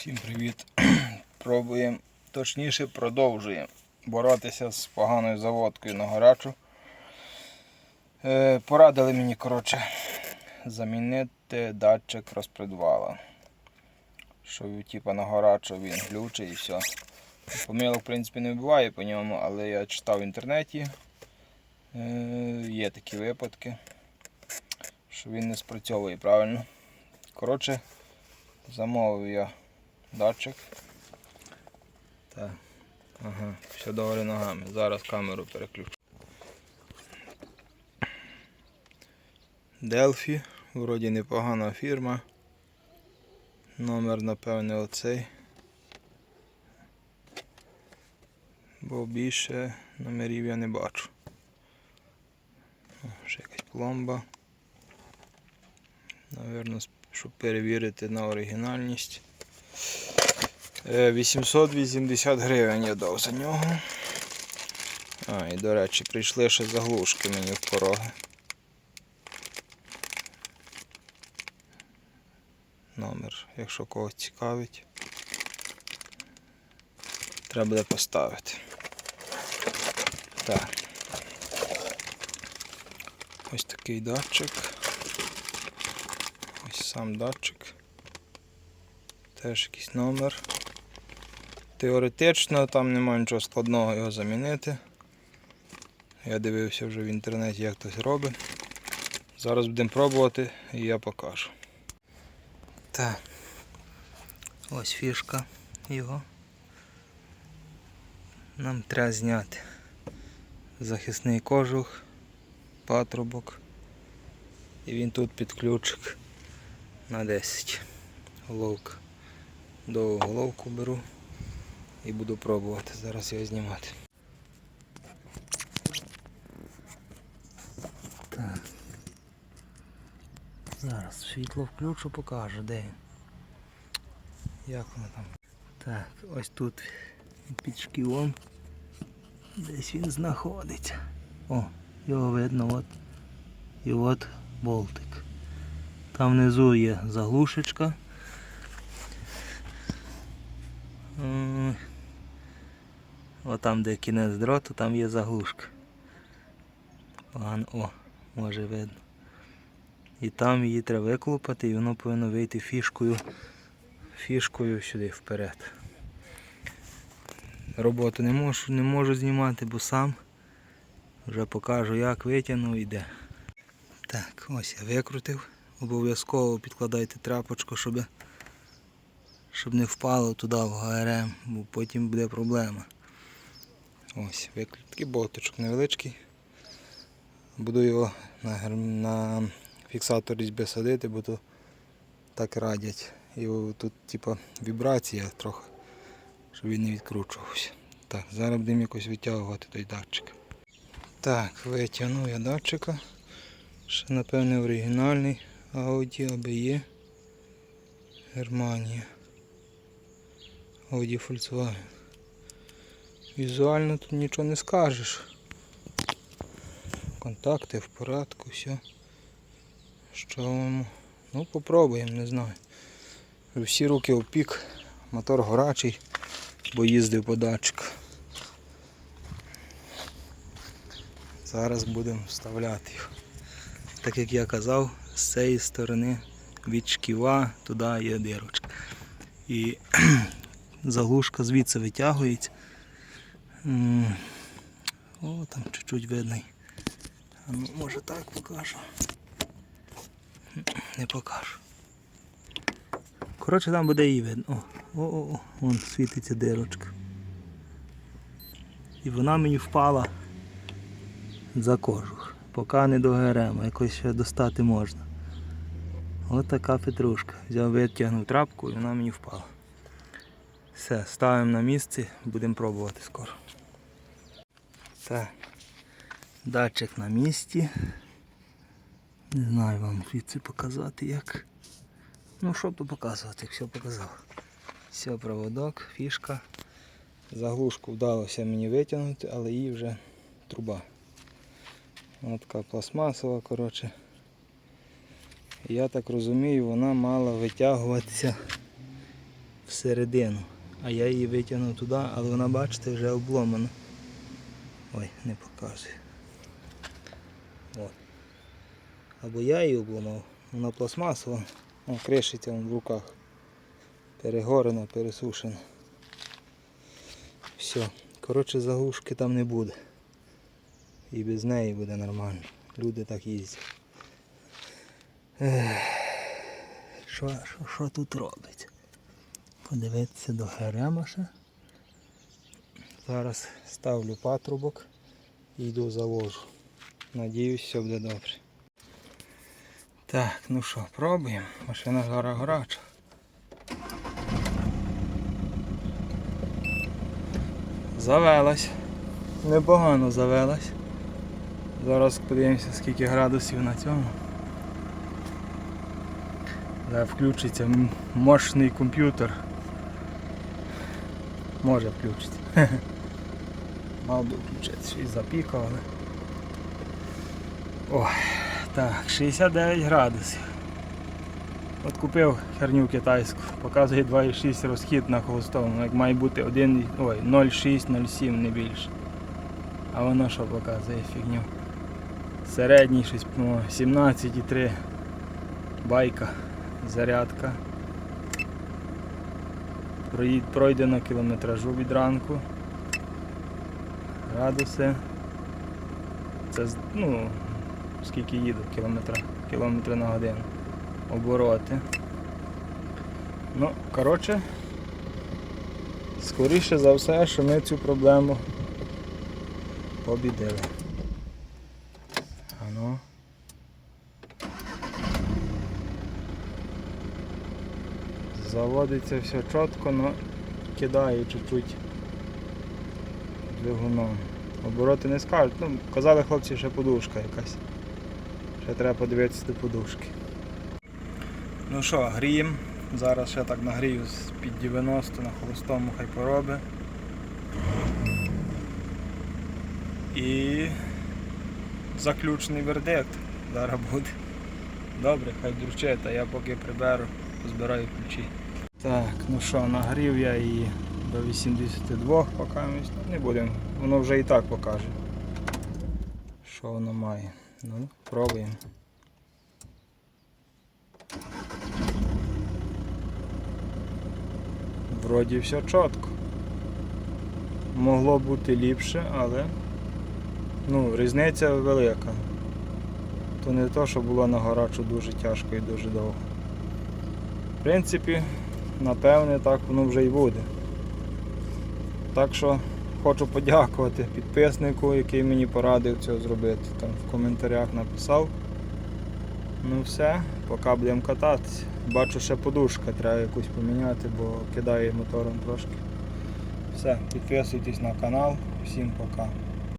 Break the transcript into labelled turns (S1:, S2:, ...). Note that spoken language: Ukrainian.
S1: Всім привіт. Пробуємо, точніше продовжуємо боротися з поганою заводкою на гарячу. Е, порадили мені, коротше, замінити датчик розпредвала. Що типу, на гарячу він глючить і все. Помилок, в принципі, не буває по ньому, але я читав в інтернеті. Е, є такі випадки, що він не спрацьовує правильно. Коротше, замовив я датчик. Так. Ага, все добре ногами. Зараз камеру переключу. Delphi, вроді непогана фірма. Номер, напевне, оцей. Бо більше номерів я не бачу. О, ще якась пломба. Навірно, щоб перевірити на оригінальність. Е, 880 гривень я дав за нього. А, і до речі, прийшли ще заглушки мені в пороги. Номер, якщо когось цікавить. Треба буде поставити. Так. Ось такий датчик. Ось сам датчик. Теж якийсь номер. Теоретично там немає нічого складного його замінити. Я дивився вже в інтернеті, як хтось робить. Зараз будемо пробувати і я покажу. Так. Ось фішка його. Нам треба зняти захисний кожух, патрубок. І він тут під ключик на 10. Головка. Довгу головку беру і буду пробувати зараз його знімати. Так. Зараз світло включу, покажу, де він. Як воно там. Так, ось тут під шківом. Десь він знаходиться. О, його видно, от. І от болтик. Там внизу є заглушечка. М, От там, де кінець дроту, там є заглушка. Погано, о, може видно. І там її треба виклупати і воно повинно вийти фішкою, фішкою сюди вперед. Роботу не можу, не можу знімати, бо сам вже покажу як витягнув і де. Так, ось я викрутив. Обов'язково підкладайте тряпочку, щоб, щоб не впало туди в ГРМ, бо потім буде проблема. Ось, викрут. Такий болтичок невеличкий. Буду його на, на фіксатор різьби садити, бо то так радять. І тут типа вібрація трохи, щоб він не відкручувався. Так, зараз будемо якось витягувати той датчик. Так, витягнув я датчика. Ще напевне оригінальний Audi ABE Германія. Audi Volkswagen. Візуально тут нічого не скажеш. Контакти в порядку, все. Що? Ну попробуємо, не знаю. Всі руки опік, мотор горячий, бо їздив по датчику. Зараз будемо вставляти його. Так як я казав, з цієї сторони від шківа туди є дирочка. І заглушка звідси витягується. О, там чуть-чуть видно. А ну, може так покажу. Не покажу. Коротше, там буде її видно. О, о, о, вон світиться дирочка. І вона мені впала за кожух. Поки не до якось ще достати можна. Ось така петрушка. Взяв, витягнув трапку і вона мені впала. Все, ставимо на місце, будемо пробувати скоро. Так, датчик на місці. Не знаю вам звідси показати як. Ну що тут показувати, як все показав. Все, проводок, фішка. Заглушку вдалося мені витягнути, але її вже труба. Ось така пластмасова, коротше. Я так розумію, вона мала витягуватися всередину. А я її витягнув туди, але вона, бачите, вже обломана. Ой, не показую. От. Або я її обламав, вона пластмасова, О, кришиться в руках. Перегорена, пересушена. Все. Коротше, заглушки там не буде. І без неї буде нормально. Люди так їздять. Що, тут робиться? Подивитися до Геремаша. Зараз ставлю патрубок і йду завожу. Надіюсь, все буде добре. Так, ну що, пробуємо. Машина гора горача. Завелась. Непогано завелась. Зараз подивимося скільки градусів на цьому. Зараз включиться мощний комп'ютер. Може включити. Мав би включитися і запікав, але. Ой, так, 69 градусів. От купив херню китайську, показує 2,6 розхід на холостому, як має бути 1, ой, 0,6, 0,7, не більше. А воно що показує фігню? Середній щось ну, 17,3 байка, зарядка. Пройдено кілометражу від ранку. Градуси. Це ну, скільки їду кілометра, кілометри на годину. Обороти. Ну, коротше, скоріше за все, що ми цю проблему побідили. Заводиться все чітко, але кидає чуть-чуть двигуном. Обороти не скажуть. Ну, казали хлопці, ще подушка якась. Ще треба подивитися до подушки. Ну що, гріємо. Зараз ще так нагрію з під 90 на холостому хай пороби. І заключний вердикт зараз буде. Добре, хай дручить, а я поки приберу, позбираю ключі. Так, ну що, нагрів я її до 82 поки не будемо. Воно вже і так покаже. Що воно має. Ну, пробуємо. Вроді все чітко. Могло бути ліпше, але ну, різниця велика. То не то, що було на гарачу дуже тяжко і дуже довго. В принципі, напевне, так воно вже і буде. Так що хочу подякувати підписнику, який мені порадив це зробити. Там в коментарях написав. Ну все, поки будемо кататися. Бачу, ще подушка треба якусь поміняти, бо кидає мотором трошки. Все, підписуйтесь на канал. Всім пока.